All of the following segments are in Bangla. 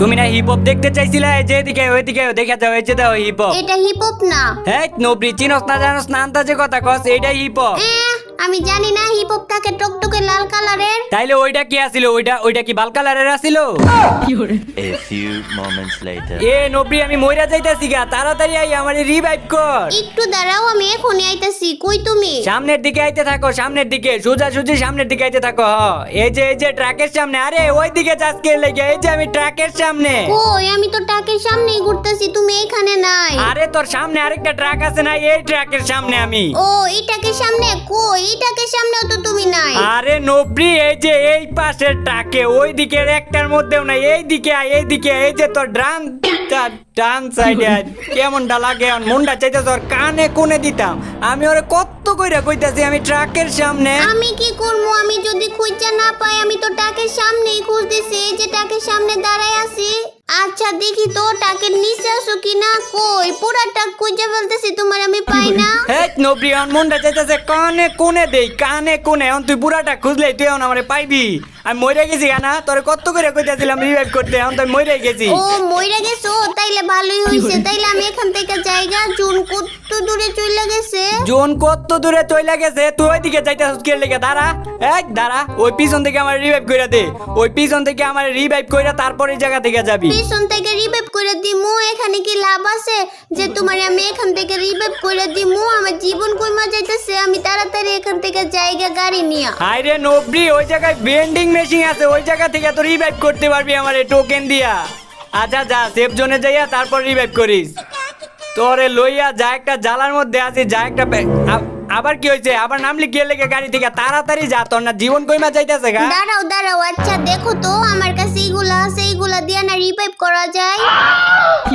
তুমি না হিপ হপ দেখতে চাইছিলে? এই যে এদিকে ওইদিকে দেখে যাও এই যে দাও হিপ হপ এটা হিপ হপ না। হ্যাঁ নবরি চিনস না জানোস না আন্তাজে কথা কস এইটা হিপ হপ আমি জানি না হিপ হপ থাকে টকটকে লাল কালারের। তাইলে ওইটা কি আছিল? ওইটা ওইটা কি বাল কালারের আছিল? A few moments later. এ নবরি আমি মইরা যাইতাছি গা। তাড়াতাড়ি আই আমারে রিভাইভ কর। একটু দাঁড়াও আমি এখনই আইতাছি। কই তুমি? সামনের দিকে আইতে থাকো সামনের দিকে। সোজা সুজি সামনের দিকে আইতে থাকো হ। এই যে এই যে ট্রাকের সামনে আরে ওই দিকে যাস কে লেগে? এই যে আমি ট্রাকের সামনে। কই? আমি তো ট্রাকের সামনেই ঘুরতেছি তুমি এইখানে নাই। আরে তোর সামনে আরেকটা ট্রাক আছে না এই ট্রাকের সামনে আমি। ও এই টাকের সামনে? কই? এই টাকের সামনেও তো তুমি নাই। আরে নবরি এই যে এই পাশের ট্রাকে ওই দিকের একটার মধ্যেও না এই দিকে আয় এই দিকে এই যে তোর ড্রাম ডান সাইডে কেমনটা লাগে মনটা চাইতে তোর কানে কোনে দিতাম। আমি ওরে কত কইরা কইতাছি আমি ট্রাকের সামনে। আমি কি করব? আমি যদি খুঁজে না পাই আমি তো টাকের সামনেই খুঁজতেছি এই যে টাকের সামনে দাঁড়ায় আছি। আচ্ছা দেখি তো টাকের নিচে আসো কি না কই পুরা টাক খুঁজে ফেলতেছি? তোমার আমি পাই না। হে নবরি মুন্ডা চাইতেছে কানে কোনে দেই কানে কোনে এখন তুই পুরাটা খুঁজলেই তুই এখন আমারে পাইবি। আমি মরে গেছি না তোরে কত করে কইতাছিলাম রিভাইভ করতে? এখন তুই মরে গেছি। ও মইরা গেছো? তাইলে ভালোই হইছে। তাইলে আমি এখান থেকে জায়গা জুন কত দূরে চলে গেছে? জোন কত দূরে চলে গেছে? তুই ওইদিকে যাইতেছিস কে লেগে? দাঁড়া। এক দাঁড়া। ওই পিছন থেকে আমার রিভাইভ কইরা দে। ওই পিছন থেকে আমার রিভাইভ কইরা তারপরে জায়গা থেকে যাবি। পিছন থেকে রিভাইভ করে দিমু? এখানে কি লাভ আছে? যে তোমার আমি এখান থেকে রিভাইভ করে দিমু? আমার জীবন কইমা যাইতেছে? আমি তাড়াতাড়ি এখান থেকে জায়গা গাড়ি নিয়া। নবরি ওই জায়গায় বেন্ডিং মেশিন আছে। ওই জায়গা থেকে তো রিভাইভ করতে পারবি আমার টোকেন দিয়া। আচ্ছা যা সেফ জোনে যাইয়া তারপর রিভাইভ করিস। তোরে লইয়া যা একটা জালার মধ্যে আছি যা একটা আবার কি হয়েছে? আবার নাম লিখিয়ে লেগে গাড়ি থেকে তাড়াতাড়ি যা তোর না জীবন কইমা যাইতেছে গা। দাঁড়াও দাঁড়াও আচ্ছা দেখো তো আমার কাছে এইগুলা আছে এইগুলা দিয়ে না রিভাইভ করা যায়।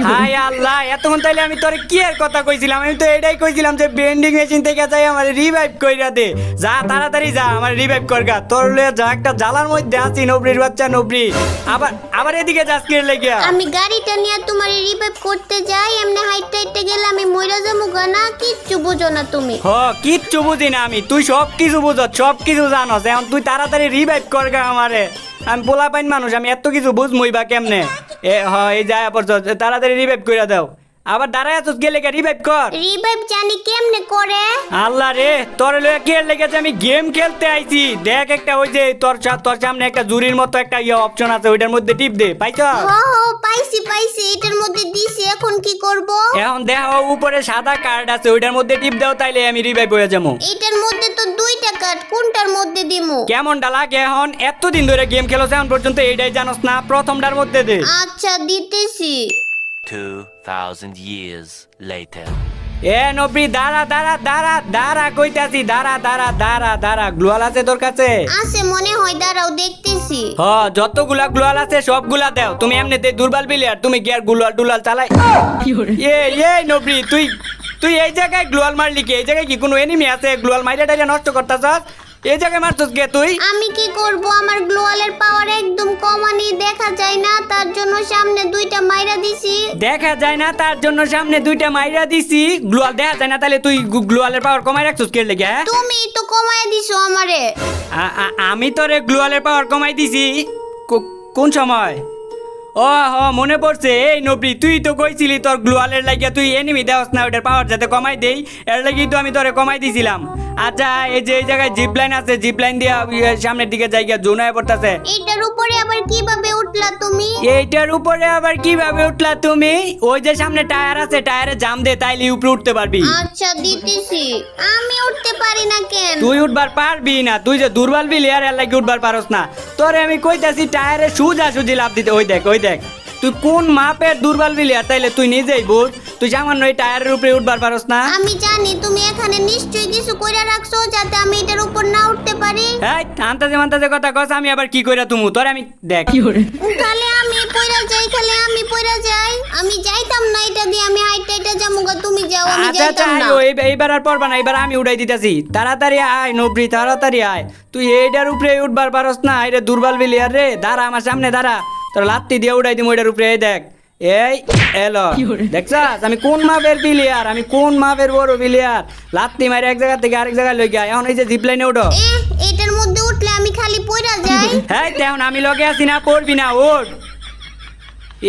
হাই আল্লাহ এতক্ষণ তাইলে আমি তোরে কি আর কথা কইছিলাম? আমি তো এটাই কইছিলাম যে বেন্ডিং মেশিন থেকে যাই আমার রিভাইভ কইরা দে। যা তাড়াতাড়ি যা আমার রিভাইভ করগা তোর লইয়া যা একটা জালার মধ্যে আছি নবরির বাচ্চা নবরি। আবার আবার এদিকে যাস কি লেগিয়া? আমি গাড়িটা নিয়ে তোমার রিভাইভ করতে যাই এমনি হাইটে হাইটে গেলে আমি মইরা যাব গা না? কিচ্ছু বুঝো না তুমি। হ কিচ্ছু বুঝি না আমি। তুই সব কিছু বুঝো সব কিছু জানস। এখন তুই তাড়াতাড়ি রিভাইভ কর গা আমারে। আমি পোলা পাইন মানুষ, আমি এত কিছু বুঝমুই বা কেমনে? এ, হ, এই যায় পর তাড়াতাড়ি রিভাইভ করে দাও। আবার দাঁড়ায় আছিস গেলে রিভাইভ কর। রিভাইভ জানি কেমনে করে? আল্লাহ রে তোর লইয়া কে লেগেছে? আমি গেম খেলতে আইছি। দেখ একটা ওই যে তোর সা- তোর সামনে একটা জুরির মতো একটা ইয়ে অপশন আছে ওইটার মধ্যে টিপ দে। পাইছ? হ হ পাইছি পাইছি এটার মধ্যে দিছি এখন কি করব? এখন দেখ উপরে সাদা কার্ড আছে ওইটার মধ্যে টিপ দাও তাইলে আমি রিভাইভ হয়ে যাব। এটার মধ্যে তো দুইটা কাট কোনটার মধ্যে দিমু? কেমনটা লাগে এখন? এতদিন ধরে গেম খেলো এখন পর্যন্ত এইটাই জানোস না প্রথমটার মধ্যে দে। আচ্ছা দিতেছি। 2,000 years later. এ নবরি দাঁড়া দাঁড়া দাঁড়া দাঁড়া কইতাছি দাঁড়া দাঁড়া দাঁড়া দাঁড়া গ্লোয়াল আছে তোর কাছে? আছে মনে হয় দাঁড়াও দেখতেছি। হ যতগুলা গ্লোয়াল আছে সবগুলা দাও। তুমি এমনিতে দুর্বল বিলি আর তুমি গিয়ার গুলাল টুলাল চালাই? এ এ নবরি তুই তুই এই জায়গায় গ্লোয়াল মারলি কি? এই জায়গায় কি কোনো এনিমি আছে? গ্লোয়াল মাইরা টাইরা নষ্ট করতাছস? এই জায়গায় মারছস কে তুই? আমি কি করব? আমার গ্লোয়ালের পাওয়ার একদম কমানি দেখা যায় না তার জন্য সামনে দুইটা মাইরা দিছি। দেখা যায় না তার জন্য সামনে দুইটা মাইরা দিছি। গ্লোয়াল দেখা যায় না তাহলে তুই গু- গ্লোয়ালের পাওয়ার কমাই রাখছস কে লেগে হ্যাঁ? তুমি তো কমায় দিছো আমারে। আ- আ- আমি তোরে গ্লোয়ালের পাওয়ার কমাই দিছি। কো- কোন সময়? ও হ মনে পড়ছে এই নবরি তুই তো কইছিলি তোর গ্লোয়ালের লাগিয়া তুই এনিমি দেওয়াস না ওটার পাওয়ার যাতে কমাই দেই এর লাগি তো আমি তোরে কমাই দিছিলাম। আচ্ছা এই যে এই জায়গায় জিপ লাইন আছে জিপ লাইন দিয়া সামনের দিকে জায়গা জোনায় পড়তাছে। এইটার উপরে আবার কীভাবে উঠলা তুমি? এইটার উপরে আবার কীভাবে উঠলা তুমি? ওই যে সামনে টায়ার আছে টায়ারে জাম দে তাইলে উপরে উঠতে পারবি। আচ্ছা দিতেছি। আমি উঠতে পারি না কেন? তুই উঠবার পারবি না তুই যে দুর্বল বিলি আর এর লাগি উঠবার পারস না। তোরে আমি কইতাছি টায়ারে সুজা সুজি লাভ দিতে ওই দেখ ওই দেখ তুই কোন মাপের দুর্বল বিলি আর তাইলে তুই নিজেই বুঝ তুই সামান্য ওই টায়ারের উপরে উঠবার পারস না। আমি জানি তুমি এখানে নিশ্চয়ই কিছু কইরা রাখছো যাতে আমি এটার উপর না উঠতে পারি। এই আন্তাজে মান্তাজে কথা কস আমি আবার কি কইরা তুমু? তোরে আমি দেখ। খালি আমি পইরা যাই খালি আমি পইরা যাই। আমি যাইতাম না এটা দিয়ে আমি হাইটে এটা যাব গা, তুমি যাও আমি আচ্ছা আচ্ছা যাইতাম না। আয়, এই- এইবার আর পড়বা না এবার আমি উড়াই দিতেছি। তাড়াতাড়ি আয় নবরি তাড়াতাড়ি আয়। তুই এইটার উপরে উঠবার পারস না এটা দুর্বল বিলি আর রে দাঁড়া আমার সামনে দাঁড়া। তোর লাত্তি দিয়ে উড়াই দিম ওইটার উপরে এই দেখ। এই এলো। দেখছাস? আমি কোন মাপের বিলিয়ার আমি কোন মাপের বড় বিলিয়ার লাত্তি মারে এক জায়গা থেকে আরেক জায়গায় লই গিয়া এখন এই যে জিপ লাইনে উঠো। এটার মধ্যে উঠলে আমি খালি পইরা যাই। হ্যাঁ তেমন আমি লগে আছি না পড়বি না ওঠ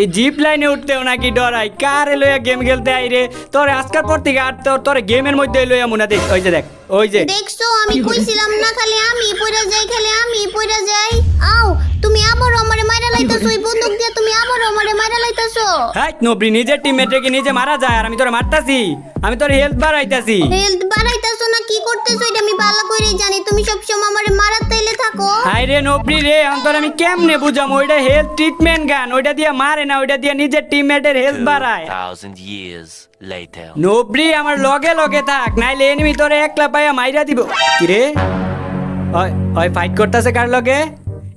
এই জিপ লাইনে উঠতেও নাকি ডরাই। কারে লইয়া গেম খেলতে আই রে? তোর আজকাল পর থেকে আর তোর তোর গেমের মধ্যে লইয়া মনে দেখ ওই যে দেখ ওই যে। দেখছ আমি কইছিলাম না খালি আমি পয়রা যাই খালি আমি পয়রা যাই। আও তুমি আবারও আমারে মাইরা লাইতাছো ওই বন্দুক দিয়ে তুমি আবারও আমারে মাইরা লাইতাছো। হ্যাঁ নবরি নিজের টিমমেটে কি নিজে মারা যায় আর আমি তোরে মারতাছি। আমি তোর হেল্প বাড়াইতাছি। হেলথ বাড়াইতাছো না কি করতেছো এটা আমি ভালো করেই জানি। তুমি সবসময় আমারে মারার তাইলে থাকো। হাই রে নবরি রে অন্তর আমি কেমনে বুঝাম? ওইটা হেলথ ট্রিটমেন্ট গান ওইটা দিয়ে মারে না ওইটা দিয়ে নিজের টিমমেটের হেল্প বাড়ায়। 2,000 years later. নবরি আমার লগে লগে থাক নাইলে এনিমি তোরে একলা পাইয়া মাইরা দিব। কি রে? ওই ওই ফাইট করতেছে কার লগে?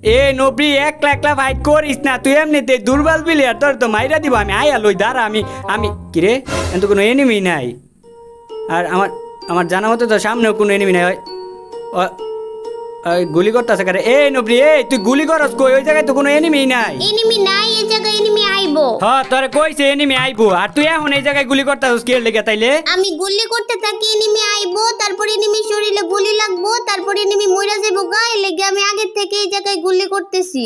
এ নবরি একলা একলা ফাইট করিস না তুই এমনিতে দুর্বল বিলি আর তোর তো মাইরা দিব আমি আয়া লই দাঁড়া আমি আমি কি রে? কিন্তু কোনো এনিমি নাই। আর আমার আমার জানা মতো তো সামনেও কোনো এনিমি নাই ওই- গুলি করতেছে কারে? এ নবরি এ তুই গুলি করস কই? ওই জায়গায় তো কোনো এনিমি নাই। এনিমি নাই এই জায়গায় এনিমি আইবো। হ্যাঁ তোরে কইছে এনিমি আইবো। আর তুই এখন এই জায়গায় গুলি করতাছিস কি এর লেগে তাইলে? আমি গুলি করতে থাকি এনিমি আইবো তারপর এনিমি শরীরে গুলি লাগবো তারপর এনিমি মইরা যাইবো গায়ে লেগে আমি আগের থেকে এই জায়গায় গুলি করতেছি।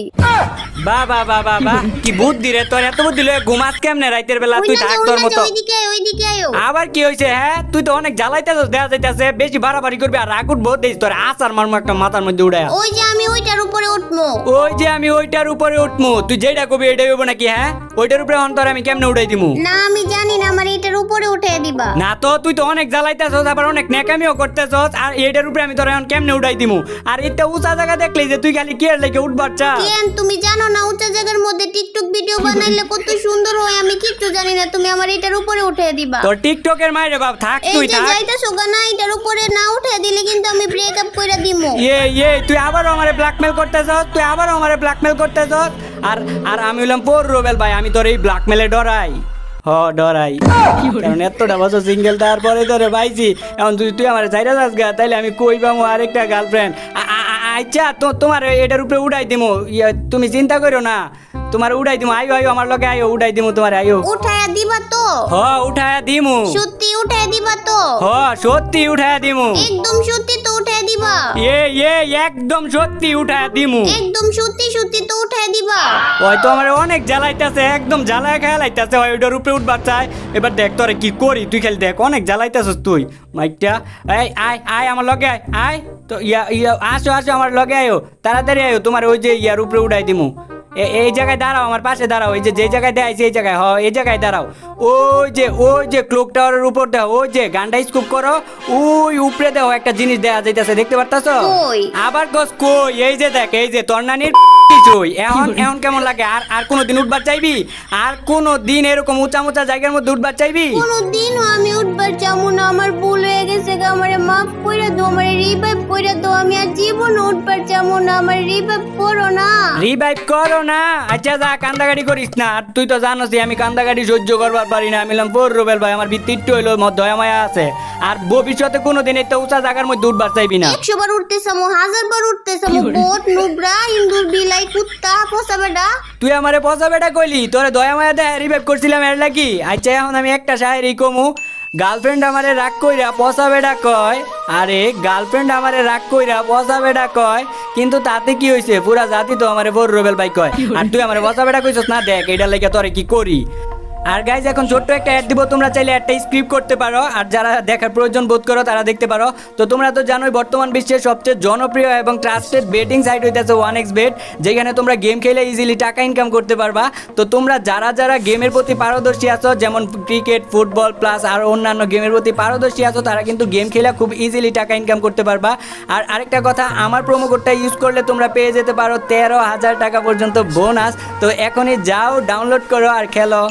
বা বা বা বা বা কি বুদ্ধি রে তোর এত বুদ্ধি লয়ে ঘুমাস কেমনে রাইতের বেলা? তুই না থাক তোর মতো। ওইদিকে আয়, ওইদিকে আয়ো আবার কি হইছে হ্যাঁ? তুই তো অনেক জ্বালাইতেছস দেয়া যাইতেছে বেশি বাড়াবাড়ি করবি আর রাগ উঠবো। দেখিস তোর আসার মারমো একটা মাথার মধ্যে উড়ায় ওই যে আমি ওইটার উপরে উঠবো। ওই যে আমি ওইটার উপরে উঠমু তুই যেটা কবি এটাই হইব নাকি হ্যাঁ? ওইটার উপরে অন্তর আমি কেমনে উড়াই দিমু? না আমি জানি না আমার এটার উপরে উঠে দিবা। না তো তুই তো অনেক জ্বালাইতেছস আবার অনেক নেকামিও করতেছস আর এটার উপরে আমি তোর এখন কেমনে উড়াই দিমু? আর এটা উঁচা জায়গা দেখলি যে তুই খালি কি এর লেগে উঠবার চা কেন? তুমি জানো না উঁচা জায়গার মধ্যে টিকটক ভিডিও বানাইলে কত সুন্দর হয় আমি কিচ্ছু জানি না। তুমি আমার এটার উপরে উঠে দিবা। তোর টিকটকের মাইরে বাপ থাক তুই এই তুই যে থাক। যাইতেছো গানা এটার উপরে না উঠে দিলে কিন্তু আমি ব্রেকআপ কইরা দিমু। ইয়ে ইয়ে তুই আবারও আমারে ব্ল্যাকমেল করতেছস তুই আবারও আমারে ব্ল্যাকমেল করতেছস। আর আর আমি হলাম পোর রোবেল ভাই আমি তোর এই ব্ল্যাকমেলে ডরাই। হ ডরাই। কারণ এতটা বছর সিঙ্গেল তারপরে ধরে পাইছি এখন যদি তুই আমার চাইরা যাস গা তাইলে আমি কই পাবো আরেকটা গার্লফ্রেন্ড আচ্ছা তো তোমার এটার উপরে উড়াই দিমু। ইয়ে, তুমি চিন্তা করো না। তোমার উড়াই দিমু আইও আইও আমার লগে আইও উড়াই দিমু তোমার আইও উঠায়া দিবা তো। হ উঠায়া দিমু। সত্যি উঠায়া দিবা তো। হ সত্যি উঠায়া দিমু। একদম সত্যি তো উঠায়া দিবা। এ এ একদম সত্যি উঠায়া দিমু। একদম সত্যি সত্যি তো উঠায়া দিবা। ওই তো আমার অনেক জ্বালাইতেছে একদম জ্বালায় খেলাইতেছে ওই ওইটার উপরে উঠবার চাই। এবার দেখ তোরে কি করি তুই খেল দেখ অনেক জ্বালাইতেছিস তুই। মাইকটা এই আয় আয় আমার লগে আয় আয়। তো ইয়া ইয়া আসো আসো আমার লগে আয়ো তাড়াতাড়ি আয়ো তোমার ওই যে ইয়ার উপরে উঠাই দিমু। এই জায়গায় দাঁড়াও আমার পাশে দাঁড়াও এই যে যে জায়গায় দেখাইছি এই জায়গায় হ এই জায়গায় দাঁড়াও। ওই যে ওই যে ক্লোক টাওয়ারের উপর দাও ওই যে গানটা স্কুপ করো ওই উপরে দাও একটা জিনিস দেয়া যাইতেছে দেখতে পারতাছো? আবার গস কই এই যে দেখ এই যে তোর নানির কিছুই এখন এখন কেমন লাগে? আর আর কোনো দিন উঠবার চাইবি? আর কোনো দিন এরকম উঁচা উঁচা জায়গার মধ্যে উঠবার চাইবি? কোনোদিনও আমি উঠবার চামু না আমার ভুল হয়ে গেছে গা আমারে মাফ কইরা দাও আমারে রিভাইভ কইরা দাও আমি আর জীবন উঠবার চামু না আমার রিভাইভ করো না। রিভাইভ করো না? আচ্ছা যা কান্দাগাড়ি করিস না। আর তুই তো জানোসই আমি কান্দাগাড়ি সহ্য করবার পারি না। আমি বোর রুবেল ভাই আমার ভিত্তি একটু হইল মত দয়া মায়া আছে। আর ভবিষ্যতে কোনো দিন এই তো উঁচা জায়গার মধ্যে উঠবার চাইবি না। একশো বার উঠতে চামু হাজার বার উঠতে চামু বোট নুবরা ইন্দুর বিলাই কুত্তা পোষা বেডা তুই আমারে পচা বেটা কইলি তোরে দয়া মায়া দেয় রিভাইভ করছিলাম এর লাগি। আচ্ছা এখন আমি একটা শায়েরি কমু। গার্লফ্রেন্ড আমারে রাগ কইরা পচা বেটা কয়। আরে গার্লফ্রেন্ড আমারে রাগ কইরা পচা কয়। কিন্তু তাতে কি হইছে? পুরা জাতি তো আমারে বড় রবেল ভাই কয়। আর তুই আমারে পচা বেটা কইছস না? দেখ এটা লেগে তোরে কি করি? আর গাইজ এখন ছোট্ট একটা অ্যাড দিব। তোমরা চাইলে একটা স্ক্রিপ্ট করতে পারো। আর যারা দেখার প্রয়োজন বোধ করো, তারা দেখতে পারো। তো তোমরা তো জানোই, বর্তমান বিশ্বের সবচেয়ে জনপ্রিয় এবং ট্রাস্টেড বেটিং সাইট হইতেছে ওয়ান এক্স বেট যেখানে তোমরা গেম খেলে ইজিলি টাকা ইনকাম করতে পারবা। তো তোমরা যারা যারা গেমের প্রতি পারদর্শী আছো, যেমন ক্রিকেট ফুটবল প্লাস আর অন্যান্য গেমের প্রতি পারদর্শী আছো, তারা কিন্তু গেম খেলে খুব ইজিলি টাকা ইনকাম করতে পারবা। আর আরেকটা কথা, আমার প্রোমো কোডটা ইউজ করলে তোমরা পেয়ে যেতে পারো তেরো হাজার টাকা পর্যন্ত বোনাস তো এখনই যাও ডাউনলোড করো আর খেলো।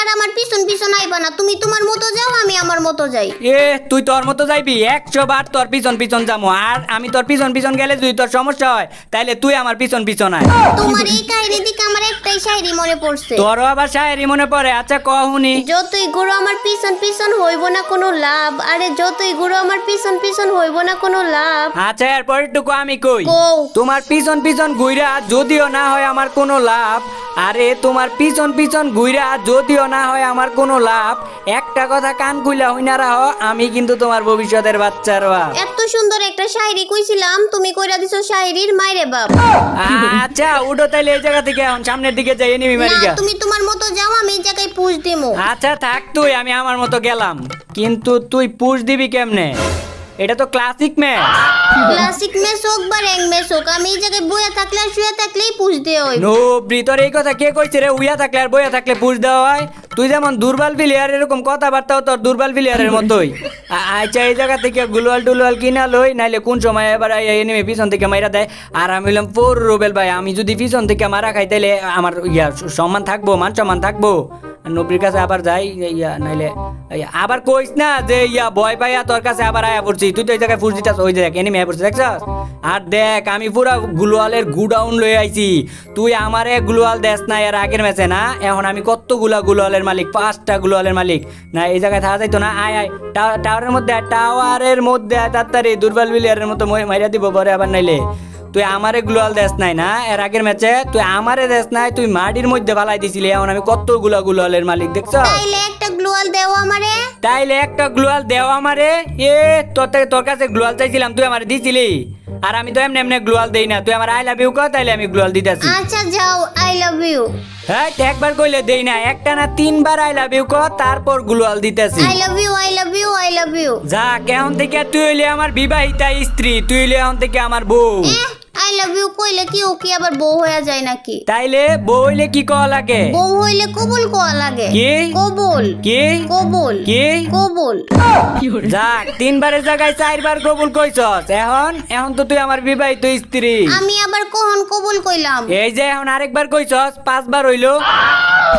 আর আমার পিছন পিছন আইবা না। তুমি তোমার মতো যাও আমি আমার মতো যাই। এ তুই তোর মতো যাইবি? একশো বার তোর পিছন পিছন যাব আর আমি তোর পিছন পিছন গেলে যদি তোর সমস্যা হয় তাইলে তুই আমার পিছন পিছন আয়। তোমার এই কাহিনী দিকে আমার একটাই শায়রি মনে পড়ছে। তোরও আবার শায়েরি মনে পড়ে? আচ্ছা কহুনি যতই গুরু আমার পিছন পিছন হইব না কোনো লাভ আরে যতই গুরু আমার পিছন পিছন হইব না কোনো লাভ। আচ্ছা এরপর আমি কই। কও। তোমার পিছন পিছন ঘুইরা যদিও না হয় আমার কোনো লাভ আরে তোমার পিছন পিছন ঘুইরা যদিও না হয় আমার কোনো লাভ। একটা কথা কান খুইলা হইনা রাহ আমি কিন্তু তোমার ভবিষ্যতের বাচ্চার বাপ এত সুন্দর একটা শায়রি কইছিলাম তুমি কইরা দিছো শায়রির মাইরে বাপ। আচ্ছা উঠো তাইলে এই জায়গা থেকে এখন সামনের দিকে যাই নিবি না মারিকা তুমি তোমার মতো যাও আমি এই জায়গায় পুষ দিমু। আচ্ছা থাক তুই আমি আমার মতো গেলাম। কিন্তু তুই পুষ দিবি কেমনে? এটা তো ক্লাসিক ম্যাচ ক্লাসিক মেস হোক বা র্যাং মেস হোক আমি এই জায়গায় বইয়া থাকলে আর শুয়ে থাকলেই পুষ দিয়ে হইব। নবরি তোর এই কথা কে কইছে রে? উইয়া থাকলে আর বইয়া থাকলে পুষ দেওয়া হয়? তুই যেমন দুর্বল প্লেয়ার এরকম কথাবার্তাও তোর দুর্বল প্লেয়ারের মতোই। আচ্ছা এই জায়গা থেকে গুলওয়াল টুলওয়াল কিনা লই নাইলে কোন সময় এবার এনিমে পিছন থেকে মাইরা দেয়? আর আমি বললাম পোর রুবেল ভাই আমি যদি পিছন থেকে মারা খাই তাইলে আমার ইয়া সম্মান থাকব মান সম্মান থাকব? আর নবরির কাছে আবার যাই ইয়া, নাইলে আবার কইস না যে ইয়া, ভয় পাইয়া তোর কাছে আবার আয়া পড়ছি। তুই তো এই জায়গায় ফুস দিতাস ওই দেখ এনিমে আয়া পড়ছিস আর দেখ, আমি পুরা গ্লোয়ালের গুডাউন লই আইছি। তুই আমারে গ্লোয়াল দেস না, এর আগের ম্যাচে, না? এখন আমি কতগুলা গ্লোয়ালের মালিক, পাঁচটা গ্লোয়ালের মালিক। না, এই জায়গায় থাকা যাইতো না? আয় আয় টাওয়ারের মধ্যে টাওয়ারের মধ্যে তাড়াতাড়ি, দুর্বল বিলিয়ারের মতো মই- মাইরা দিব, পরে আবার নাইলে। তুই আমারে গ্লোয়াল দেশ নাই না? এর আগের ম্যাচে তুই আমারে দেস নাই তুই মাটির মধ্যে ফালাই দিছিলি। এখন আমি কতগুলা গ্লোয়ালের মালিক দেখছ? তাইলে একটা গ্লোয়াল দেও আমারে। তাইলে একটা গ্লোয়াল দেও আমারে? এ তোর থেকে তোর কাছে গ্লোয়াল চাইছিলাম তুই আমারে দিছিলি। আর আমি তো এমনি এমনি গ্লোয়াল দেই না। তুই আমার আই লাভ ইউ কর তাইলে আমি গ্লোয়াল দিতেছি। আচ্ছা যাও আই লাভ ইউ হ্যাঁ একবার কইলে দেই না। একটা না তিনবার আই লাভ ইউ কর তারপর গ্লোয়াল দিতেছি। I love you I love you I love you যা কেমন থেকে তুই হইলে আমার বিবাহিতা স্ত্রী তুই হইলে এখন থেকে আমার বউ। আই লাভ ইউ কইলে কি ও কি আবার বউ হয়ে যায় নাকি? তাইলে বউ হইলে কি কওয়া লাগে? বউ হইলে কবুল কোয়া লাগে। কি? কবুল। কি? কবুল। কি? কবুল। যাক তিনবারের জায়গায় চারবার কবুল কইছস। এখন? এখন তো তুই আমার বিবাহিত স্ত্রী। আমি আবার কখন কবুল কইলাম? এই যে এখন আরেকবার কইছস পাঁচবার হইল।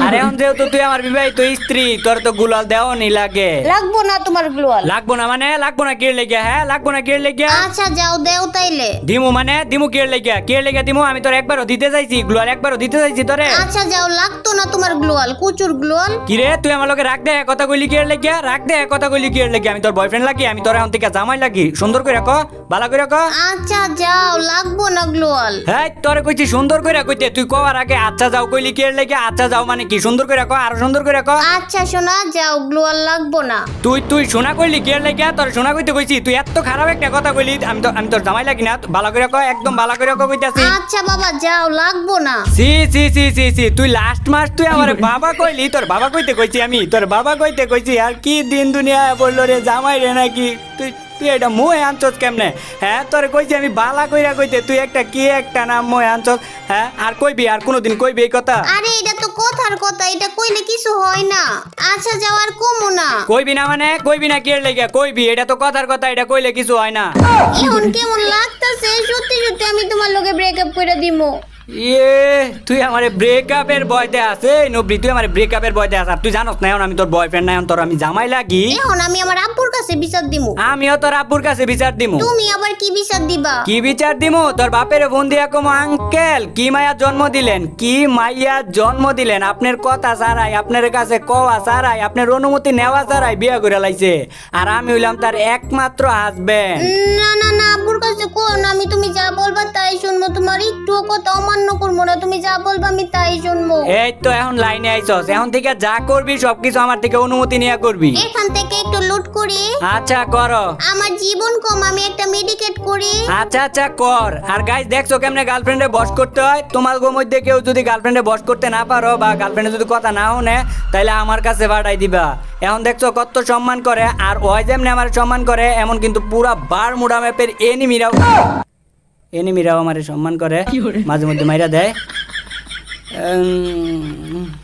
আর এখন যেহেতু তুই আমার বিবাহিত স্ত্রী তোর তো গুলাল দেওয়ানি লাগে। লাগবো না তোমার গ্লোয়াল লাগবো না মানে? লাগবো না কির লেগে হ্যাঁ? লাগবো না কির লেগে আচ্ছা যাও দেও তাইলে। দিমু মানে? দিমু কির লেগে কির লেগে দিমু আমি তোর একবারও দিতে চাইছি গ্লোয়াল একবারও দিতে চাইছি তোরে। আচ্ছা যাও লাগতো না তোমার গ্লোয়াল কুচুর গ্লোয়াল। কিরে তুই আমার লোকে রাখ দে কথা কইলি কির লেগে রাখ দে কথা কইলি কির লেগে আমি তোর বয়ফ্রেন্ড লাগি আমি তোর এখন থেকে জামাই লাগি সুন্দর করে রাখো ভালো করে রাখো আচ্ছা যাও লাগবো না গ্লোয়াল। হ্যাঁ তোরে কইছি সুন্দর করে কইতে তুই কওয়ার আগে আচ্ছা যাও কইলি কির লেগে আচ্ছা যাও মানে কি সুন্দর করে রাখো আরও সুন্দর করে রাখো আচ্ছা শোনা যাও গ্লোয়াল লাগবো না। তুই তুই শোনা কইলি কে লাগে তোর শোনা কইতে কইছি তুই এত খারাপ একটা কথা কইলি আমি তো আমি তোর জামাই লাগি না ভালো করে কয় একদম ভালো করে কইতাছি। আচ্ছা বাবা যাও লাগবো না। সি সি সি সি সি তুই লাস্ট মাস তুই আমার বাবা কইলি তোর বাবা কইতে কইছি আমি তোর বাবা কইতে কইছি আর কি দিন দুনিয়া বলল রে জামাই রে নাকি? তুই তুই এটা মুহে আনছস কেমনে? হ্যাঁ তোর কইছি আমি বালা কইরা কইতে তুই একটা কি একটা নাম মুহে আনছস? হ্যাঁ আর কইবি আর কোনোদিন কইবি এই কথা? আরে এটা তো কথার কথা এটা কইলে কিছু হয় না। আচ্ছা যাও আর কমো না। কইবি না মানে? কইবি না কে লেগে? কইবি এটা তো কথার কথা এটা কইলে কিছু হয় না। এখন কেমন লাগতাছে? সত্যি সত্যি আমি তোমার লগে ব্রেকআপ করে দিমু। ইয়ে তুই আমার ব্রেকআপের বয়তে আছে নবরি তুই আমার ব্রেকআপের বয়তে আছে তুই জানোস না এখন আমি তোর বয়ফ্রেন্ড না এখন তোর আমি জামাই লাগি। এখন আমি আমার আব্বুর কাছে বিচার দিমু। আমিও তোর আব্বুর কাছে বিচার দিমু। তুমি আবার কি বিচার দিবা? কি বিচার দিমু? তোর বাপের দিয়া কম আঙ্কেল কি মায়া জন্ম দিলেন? কি মাইয়া জন্ম দিলেন? আপনার কথা ছাড়াই আপনার কাছে কওয়া ছাড়াই আপনার অনুমতি নেওয়া ছাড়াই বিয়ে করে লাইছে। আর আমি হইলাম তার একমাত্র হাজবেন্ড না না না আব্বুর কাছে কোন আমি তুমি যা বলবা তাই শুনব। তোমার একটু কথা অমান্য করব না তুমি যা বলবা আমি তাই শুনব। এই তো এখন লাইনে আইছস এখন থেকে যা করবি সবকিছু আমার থেকে অনুমতি নিয়ে করবি। এখান থেকে একটু লুট করি। আচ্ছা করো। আমার জীবন কম আমি একটা মেডিকেট করি। আচ্ছা আচ্ছা কর। আর গাইস দেখছ কেমনে গার্লফ্রেন্ডে বস করতে হয়? তোমার মধ্যে কেউ যদি গার্লফ্রেন্ডে বস করতে না পারো বা গার্লফ্রেন্ডে যদি কথা না শুনে তাহলে আমার কাছে পাঠাই দিবা। এখন দেখছ কত সম্মান করে আর ওই যেমনি আমার সম্মান করে এমন কিন্তু পুরা বার মুডা ম্যাপের এনিমিরাও এনিমিরাও আমার সম্মান করে মাঝে মধ্যে মাইরা দেয়।